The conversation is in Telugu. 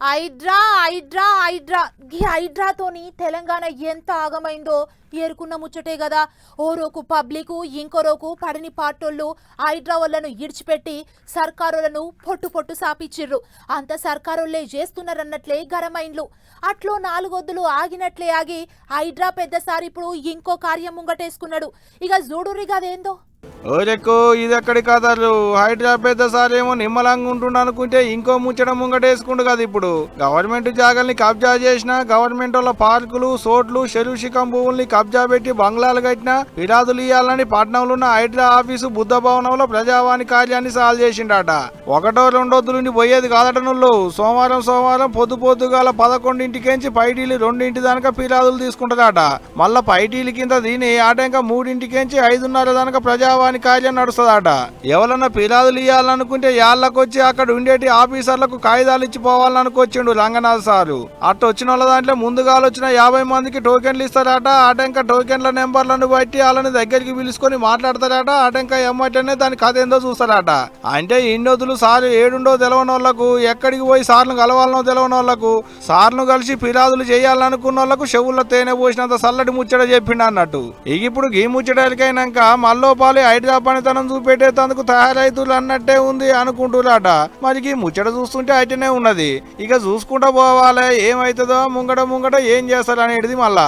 హైడ్రా హైడ్రా హైడ్రా. ఈ హైడ్రాతోని తెలంగాణ ఎంత ఆగమైందో ఏరుకున్న ముచ్చటే కదా ఓరోకు roku పబ్లిక్ పడని పాటోళ్ళు హైడ్రా వాళ్ళను ఇడిచిపెట్టి సర్కారులను పొట్టు పొట్టు సాపిచ్చిర్రు. అంత సర్కారులే చేస్తున్నారన్నట్లే గరమైన్లు అట్లో నాలుగొద్దులు ఆగినట్లే ఆగి హైడ్రా పెద్దసారి ఇప్పుడు ఇంకో కార్యం ముంగటేసుకున్నాడు. ఇక చూడుర్రి అదేందో? ఓరెక్కు ఇది ఎక్కడి కథలు? హైదరాబాద్ సార్ ఏమో నిమ్మలంగా ఉంటుండ అనుకుంటే ఇంకో ముచ్చట ముంగటేసుకుండు కదా ఇప్పుడు. గవర్నమెంట్ జాగల్ని కబ్జా చేసిన గవర్నమెంట్ వాళ్ళ పార్కులు సోట్లు శరుషికం భూముల్ని కబ్జా పెట్టి బంగ్లాలు కట్టిన ఫిరాదులు ఇవ్వాలని పట్నంలో ఉన్న హైడ్రా ఆఫీసు బుద్ధ భవనంలో ప్రజావాణి కార్యాన్ని సాల్ చేసిండట. ఒకటో రెండొద్దు నుండి పోయేది కాదట సోమవారం సోమవారం పొద్దు పొద్దుగాల పదకొండింటికేంచి పైటీలు రెండింటి దానిక ఫిరాదులు తీసుకుంటారట మళ్ళా పైటీలు కింద దీని ఆటంక మూడింటికేంచి ఐదున్నర దానిక ప్రజావాణి కార్యం నడుస్తుందట. ఎవరన్నా ఫిర్యాదులు ఇవ్వాలనుకుంటే యాళ్ళకొచ్చి అక్కడ ఉండేటి ఆఫీసర్లకు కాగితాలు ఇచ్చి పోవాలనుకొచ్చిండు రంగనాథ్ సారు. అట్ట వచ్చిన వాళ్ళ దాంట్లో ముందుగా వచ్చిన యాభై మందికి టోకెన్లు ఇస్తారట. ఆటంక టోకెన్ల నెంబర్లను బట్టి వాళ్ళని దగ్గరికి పిలుచుకొని మాట్లాడతారట. ఆటంక ఎమ్మటనే దాని కథ ఏందో చూస్తారట. అంటే ఇన్నొద్దులు సార్ ఏడుండో తెలవని వాళ్ళకు ఎక్కడికి పోయి సార్లు కలవాలనో తెలవని వాళ్ళకు సార్లు కలిసి ఫిర్యాదులు చేయాలనుకున్న వాళ్ళకు చెవుల్లో తేనె పోసినంత సల్లటి ముచ్చట చెప్పిండు అన్నట్టు. ఇక ఇప్పుడు గీ ముచ్చటలకైనాక మల్లోపాలి హైదరాబాద్ పనితనం చూపెట్టేందుకు తయారైతులు అన్నట్టే ఉంది అనుకుంటున్నాట మరికి ముచ్చట చూస్తుంటే అయితేనే ఉన్నది. ఇక చూసుకుంటా పోవాలే. ఏమవుతుందో ముంగట ముంగట ఏం చేస్తారు అనేది మళ్ళా.